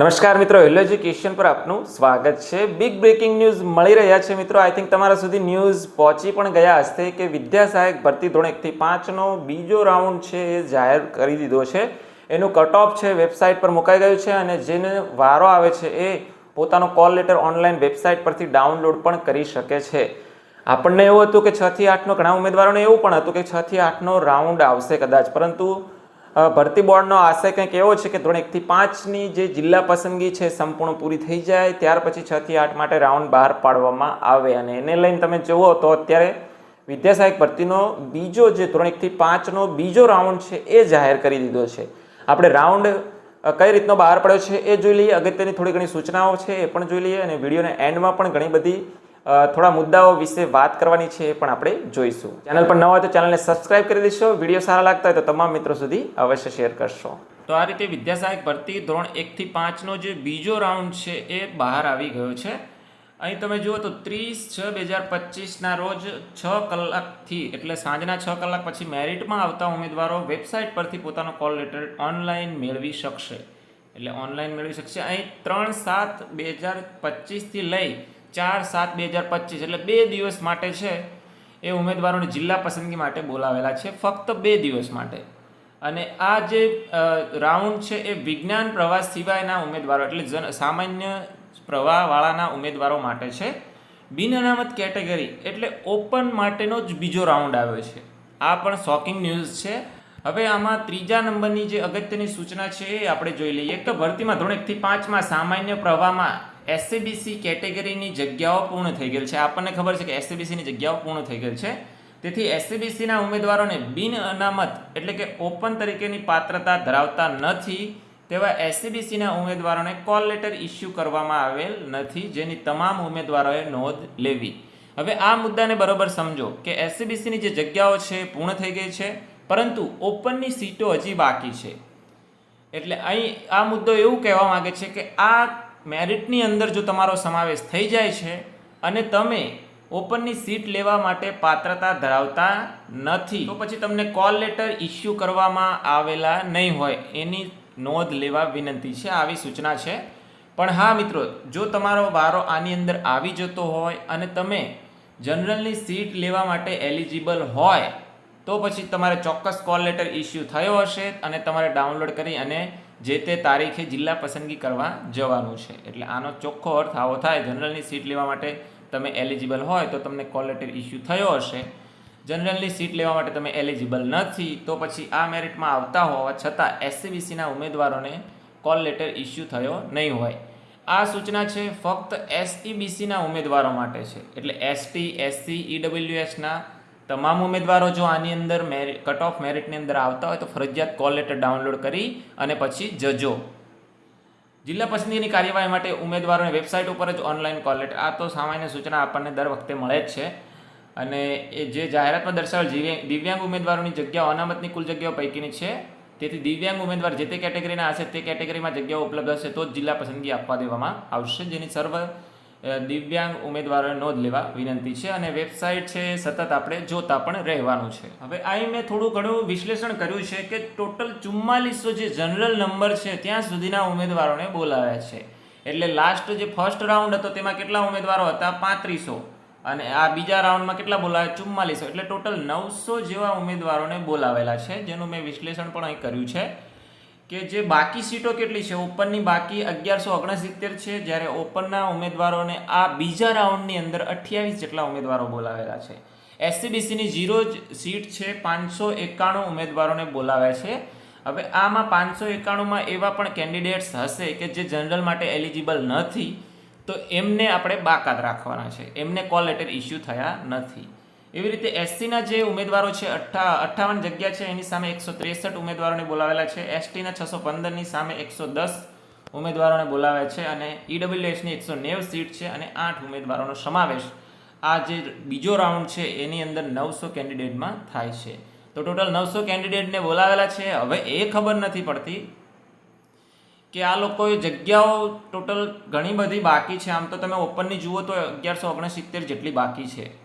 નમસ્કાર મિત્રો, hello education પર આપનું સ્વાગત છે. બિગ બ્રેકિંગ ન્યૂઝ મળી રહ્યા છે મિત્રો. આઈ થિંક તમારા સુધી ન્યૂઝ પહોંચી પણ ગયા હશે કે વિદ્યા સહાયક ભરતી ધોરણ એકથી પાંચનો બીજો રાઉન્ડ છે એ જાહેર કરી દીધો છે. એનું કટ ઓફ છે વેબસાઇટ પર મુકાઈ ગયું છે અને જેને વારો આવે છે એ પોતાનો કોલ લેટર ઓનલાઈન વેબસાઇટ પરથી ડાઉનલોડ પણ કરી શકે છે. આપણને એવું હતું કે છથી આઠનો ઘણા ઉમેદવારોને એવું પણ હતું કે છથી આઠનો રાઉન્ડ આવશે કદાચ. પરંતુ ભરતી બોર્ડનો આશય કંઈક એવો છે કે ધોરણ એકથી પાંચની જે જિલ્લા પસંદગી છે સંપૂર્ણ પૂરી થઈ જાય, ત્યાર પછી છથી આઠ માટે રાઉન્ડ બહાર પાડવામાં આવે અને એને લઈને તમે જુઓ તો અત્યારે વિદ્યા ભરતીનો બીજો જે ધોરણ એકથી પાંચનો બીજો રાઉન્ડ છે એ જાહેર કરી દીધો છે. આપણે રાઉન્ડ કઈ રીતનો બહાર પડ્યો છે એ જોઈ લઈએ, અગત્યની થોડી ઘણી સૂચનાઓ છે એ પણ જોઈ લઈએ અને વિડીયોના એન્ડમાં પણ ઘણી બધી થોડા મુદ્દાઓ વિશે વાત કરવાની છે એ પણ આપણે જોઈશું. ચેનલ પર ન હોય તો ચેનલને સબસ્ક્રાઇબ કરી દેશો. વીડિયો સારા લાગતા હોય તો તમામ મિત્રો સુધી અવશ્ય શેર કરશો. તો આ રીતે વિદ્યાસહાયક ભરતી ધોરણ એકથી પાંચનો જે બીજો રાઉન્ડ છે એ બહાર આવી ગયો છે. અહીં તમે જુઓ તો ત્રીસ છ બે હજાર પચીસના રોજ છ કલાકથી એટલે સાંજના છ કલાક પછી મેરિટમાં આવતા ઉમેદવારો વેબસાઇટ પરથી પોતાનો કોલ લેટર ઓનલાઈન મેળવી શકશે. એટલે ઓનલાઈન મેળવી શકશે. અહીં ત્રણ સાત બે હજાર પચીસથી લઈ ચાર સાત બે હજાર પચીસ એટલે બે દિવસ માટે છે એ ઉમેદવારોને જિલ્લા પસંદગી માટે બોલાવેલા છે ફક્ત બે દિવસ માટે. અને આ જે રાઉન્ડ છે એ વિજ્ઞાન પ્રવાસ સિવાયના ઉમેદવારો એટલે જન, સામાન્ય પ્રવાહવાળાના ઉમેદવારો માટે છે. બિન અનામત કેટેગરી એટલે ઓપન માટેનો જ બીજો રાઉન્ડ આવ્યો છે. આ પણ શોકિંગ ન્યૂઝ છે. હવે આમાં ત્રીજા નંબરની જે અગત્યની સૂચના છે એ આપણે જોઈ લઈએ. તો ભરતીમાં ધોરણ એકથી પાંચમાં સામાન્ય પ્રવાહમાં એસસીબીસી કેટેગરીની જગ્યાઓ પૂર્ણ થઈ ગયેલ છે. આપણને ખબર છે કે એસસીબીસીની જગ્યાઓ પૂર્ણ થઈ ગયેલ છે. તેથી એસસીબીસીના ઉમેદવારોને બિન અનામત એટલે કે ઓપન તરીકેની પાત્રતા ધરાવતા નથી તેવા એસસીબીસીના ઉમેદવારોને કોલ લેટર ઇસ્યુ કરવામાં આવેલ નથી. જેની તમામ ઉમેદવારોએ નોંધ લેવી. હવે આ મુદ્દાને બરોબર સમજો કે એસસીબીસીની જે જગ્યાઓ છે પૂર્ણ થઈ ગઈ છે. પરંતુ ઓપનની સીટો હજી બાકી છે. એટલે અહીં આ મુદ્દો એવું કહેવા માંગે છે કે આ મેરિટની અંદર જો તમારો સમાવેશ થઈ જાય છે અને તમે ઓપનની સીટ લેવા માટે પાત્રતા ધરાવતા નથી, તો પછી તમને કોલ લેટર ઇસ્યુ કરવામાં આવેલા નહીં હોય એની નોંધ લેવા વિનંતી છે, આવી સૂચના છે. પણ હા મિત્રો, જો તમારો વારો આની અંદર આવી જતો હોય અને તમે જનરલની સીટ લેવા માટે એલિજિબલ હોય તો પછી તમારે ચોક્કસ કોલ લેટર ઇસ્યુ થયો હશે અને તમારે ડાઉનલોડ કરી અને જે તે તારીખે જિલ્લા પસંદગી કરવા જવાનું છે. એટલે આનો ચોખ્ખો અર્થ આવો થાય, જનરલની સીટ લેવા માટે તમે એલિજિબલ હોય તો તમને કોલ લેટર ઇસ્યુ થયો હશે. જનરલની સીટ લેવા માટે તમે એલિજિબલ નથી, તો પછી આ મેરિટમાં આવતા હોવા છતાં એસસીબીસીના ઉમેદવારોને કોલ લેટર ઇસ્યુ થયો નહીં હોય. આ સૂચના છે, ફક્ત એસઈબીસીના ઉમેદવારો માટે છે. એટલે એસટી, એસસી, ઈડબ્લ્યુએસના તમામ ઉમેદવારો જો આની અંદર મેરિટ કટ ઓફ મેરિટની અંદર આવતા હોય તો ફરજિયાત કોલ લેટર ડાઉનલોડ કરી અને પછી જજો. જિલ્લા પસંદગીની કાર્યવાહી માટે ઉમેદવારોને વેબસાઇટ ઉપર જ ઓનલાઈન કોલ લેટર, આ તો સામાન્ય સૂચના આપણને દર વખતે મળે જ છે. અને એ જે જાહેરાતમાં દર્શાવેલ દિવ્યાંગ ઉમેદવારોની જગ્યાઓ અનામતની કુલ જગ્યાઓ પૈકીની છે. તેથી દિવ્યાંગ ઉમેદવાર જે તે કેટેગરીના હશે તે કેટેગરીમાં જગ્યાઓ ઉપલબ્ધ હશે તો જ જિલ્લા પસંદગી આપવા દેવામાં આવશે, જેની સર્વ દિવ્યાંગ ઉમેદવારોએ નોંધ લેવા વિનંતી છે અને વેબસાઇટ છે, સતત આપણે જોતા પણ રહેવાનું છે. હવે અહીં મેં થોડું ઘણું વિશ્લેષણ કર્યું છે કે ટોટલ ચુમ્માલીસો જે જનરલ નંબર છે, ત્યાં સુધીના ઉમેદવારોને બોલાવ્યા છે. એટલે લાસ્ટ જે ફર્સ્ટ રાઉન્ડ હતો, તેમાં કેટલા ઉમેદવારો હતા? પાંત્રીસો. અને આ બીજા રાઉન્ડમાં કેટલા બોલાવ્યા? ચુમ્માલીસો. એટલે ટોટલ નવસો જેવા ઉમેદવારોને બોલાવેલા છે, જેનું મેં વિશ્લેષણ પણ અહીં કર્યું છે. કે જે બાકી સીટો કેટલી છે? ઓપનની બાકી અગિયારસો ઓગણસિત્તેર છે, જ્યારે ઓપનના ઉમેદવારોને આ બીજા રાઉન્ડની અંદર અઠ્યાવીસ જેટલા ઉમેદવારો બોલાવેલા છે. એસસીબીસીની ઝીરો જ સીટ છે, પાંચસો એકાણું ઉમેદવારોને બોલાવ્યા છે. હવે આમાં પાંચસો એકાણુંમાં એવા પણ કેન્ડિડેટ્સ હશે કે જે જનરલ માટે એલિજિબલ નથી, તો એમને આપણે બાકાત રાખવાના છે. એમને કોલ લેટર ઇસ્યુ થયા નથી. એવી રીતે એસસીના જે ઉમેદવારો છે, અઠ્ઠા, અઠ્ઠાવન જગ્યા છે, એની સામે એકસો ત્રેસઠ ઉમેદવારોને બોલાવેલા છે. એસટીના છસો પંદરની સામે એકસો દસ ઉમેદવારોને બોલાવ્યા છે અને ઈડબ્લ્યુએસની એકસો નેવું સીટ છે અને આઠ ઉમેદવારોનો સમાવેશ આ જે બીજો રાઉન્ડ છે, એની અંદર નવસો કેન્ડિડેટમાં થાય છે. તો ટોટલ નવસો કેન્ડિડેટને બોલાવેલા છે. હવે એ ખબર નથી પડતી કે આ લોકોએ જગ્યાઓ ટોટલ ઘણી બધી બાકી છે. આમ તો તમે ઓપનની જુઓ તો અગિયારસો ઓગણસિત્તેર જેટલી બાકી છે.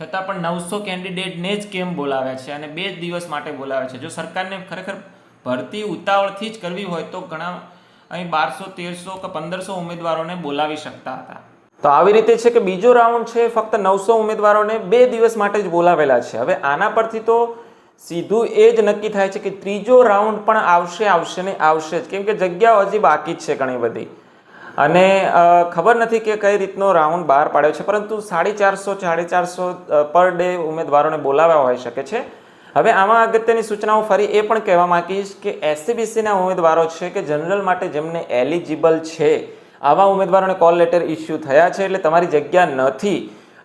છતાં પણ નવસો કેન્ડિડેટને જ કેમ બોલાવ્યા છે અને બે જ દિવસ માટે બોલાવ્યા છે? જો સરકારને ખરેખર ભરતી ઉતાવળથી જ કરવી હોય તો ઘણા અહીં બારસો, તેરસો કે પંદરસો ઉમેદવારોને બોલાવી શકતા હતા. તો આવી રીતે છે કે બીજો રાઉન્ડ છે, ફક્ત નવસો ઉમેદવારોને બે દિવસ માટે જ બોલાવેલા છે. હવે આના પરથી તો સીધું એ જ નક્કી થાય છે કે ત્રીજો રાઉન્ડ પણ આવશે આવશે ને આવશે જ. કેમ કે જગ્યાઓ હજી બાકી જ છે ઘણી બધી. અને ખબર નથી કે કઈ રીતનો રાઉન્ડ બહાર પાડ્યો છે, પરંતુ સાડી ચારસો સાડી ચારસો પર ડે ઉમેદવારોને બોલાવ્યા હોઈ શકે છે. હવે આમાં અગત્યની સૂચનાઓ ફરી એ પણ કહેવા માંગીશ કે એસસીબીસીના ઉમેદવારો છે કે જનરલ માટે જેમને એલિજિબલ છે, આવા ઉમેદવારોને કોલ લેટર ઇસ્યુ થયા છે એટલે તમારી જગ્યા નથી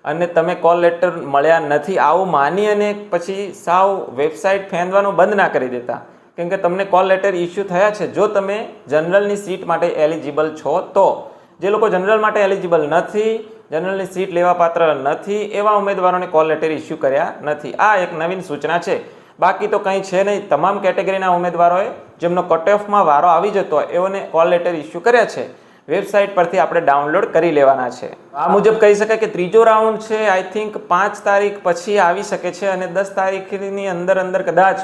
અને તમે કોલ લેટર મળ્યા નથી, આવું માની અને પછી સાવ વેબસાઇટ ફેંદવાનું બંધ ના કરી દેતા. કેમ કે તમને કોલ લેટર ઇસ્યુ થયા છે. જો તમે જનરલની સીટ માટે એલિજિબલ છો, તો જે લોકો જનરલ માટે એલિજિબલ નથી, જનરલની સીટ લેવા પાત્ર નથી, એવા ઉમેદવારોને કોલ લેટર ઇસ્યુ કર્યા નથી. આ એક નવીન સૂચના છે. બાકી તો કંઈ છે નહીં. તમામ કેટેગરીના ઉમેદવારોએ જેમનો કટ ઓફમાં વારો આવી જતો એઓને કોલ લેટર ઇસ્યુ કર્યા છે. વેબસાઇટ પરથી આપણે ડાઉનલોડ કરી લેવાના છે. આ મુજબ કહી શકાય કે ત્રીજો રાઉન્ડ છે. આઈ થિંક પાંચ તારીખ પછી આવી શકે છે અને દસ તારીખની અંદર અંદર કદાચ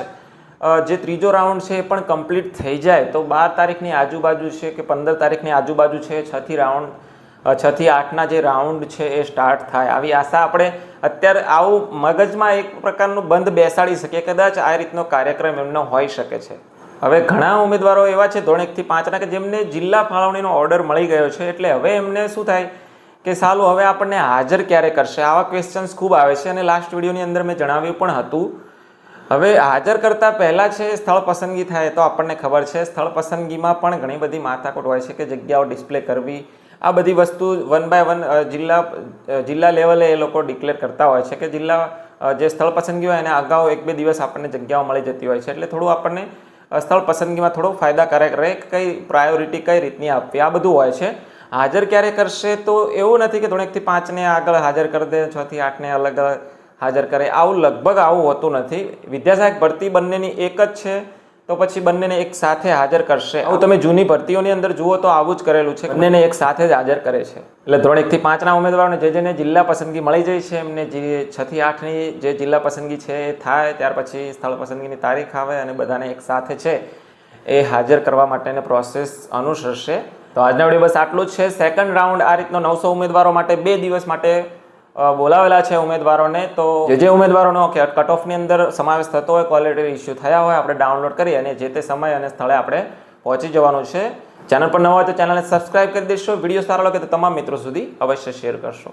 જે ત્રીજો રાઉન્ડ છે એ પણ કમ્પ્લીટ થઈ જાય. તો બાર તારીખની આજુબાજુ છે કે પંદર તારીખની આજુબાજુ છે, છથી રાઉન્ડ છથી આઠના જે રાઉન્ડ છે એ સ્ટાર્ટ થાય. આવી આશા આપણે અત્યારે આવું મગજમાં એક પ્રકારનું બંધ બેસાડી શકીએ. કદાચ આ રીતનો કાર્યક્રમ એમનો હોઈ શકે છે. હવે ઘણા ઉમેદવારો એવા છે, ધોરણ એકથી પાંચના, કે જેમને જિલ્લા ફાળવણીનો ઓર્ડર મળી ગયો છે. એટલે હવે એમને શું થાય કે સાલું હવે આપણને હાજર ક્યારે કરશે? આવા ક્વેશ્ચન્સ ખૂબ આવે છે. અને લાસ્ટ વિડીયોની અંદર મેં જણાવ્યું પણ હતું હવે હાજર કરતા પહેલાં છે સ્થળ પસંદગી થાય તો આપણને ખબર છે. સ્થળ પસંદગીમાં પણ ઘણી બધી માથાકૂટ હોય છે કે જગ્યાઓ ડિસ્પ્લે કરવી. આ બધી વસ્તુ વન બાય વન જિલ્લા જિલ્લા લેવલે એ લોકો ડિક્લેર કરતા હોય છે કે જિલ્લા જે સ્થળ પસંદગી હોય એને અગાઉ એક બે દિવસ આપણને જગ્યાઓ મળી જતી હોય છે. એટલે થોડું આપણને સ્થળ પસંદગીમાં થોડો ફાયદાકારક રહે કઈ પ્રાયોરિટી કઈ રીતની આપવી? આ બધું હોય છે. હાજર ક્યારે કરશે તો એવું નથી કે ધોરણ એકથી પાંચને આગળ હાજર કરી દે, છથી આઠને અલગ અલગ હાજર કરે. આવું લગભગ આવું હોતું નથી. વિદ્યાસહાયક ભરતી બંનેની એક જ છે, તો પછી બંનેને એક સાથે હાજર કરશે. આવું તમે જૂની ભરતીઓની અંદર જુઓ તો આવું જ કરેલું છે. બંનેને એક સાથે જ હાજર કરે છે. એટલે ધોરણ એકથી પાંચના ઉમેદવારોને જે જેને જિલ્લા પસંદગી મળી જાય છે, એમને જે છથી આઠની જે જિલ્લા પસંદગી છે એ થાય, ત્યાર પછી સ્થળ પસંદગીની તારીખ આવે અને બધાને એક સાથે છે એ હાજર કરવા માટેની પ્રોસેસ અનુસરશે. તો આજના વીડિયો બસ આટલું જ છે. સેકન્ડ રાઉન્ડ આ રીતનો નવસો ઉમેદવારો માટે બે દિવસ માટે બોલાવેલા છે ઉમેદવારોને, તો જે જે ઉમેદવારોનો કટ ઓફની અંદર સમાવેશ થતો હોય ક્વોલિટી ઇસ્યુ થયા હોય, આપણે ડાઉનલોડ કરી અને જે તે સમય અને સ્થળે આપણે પહોંચી જવાનું છે. ચેનલ પર નવા હોય તો ચેનલને સબસ્ક્રાઇબ કરી દેશો. વીડિયો સારો લાગે તો તમામ મિત્રો સુધી અવશ્ય શેર કરશો.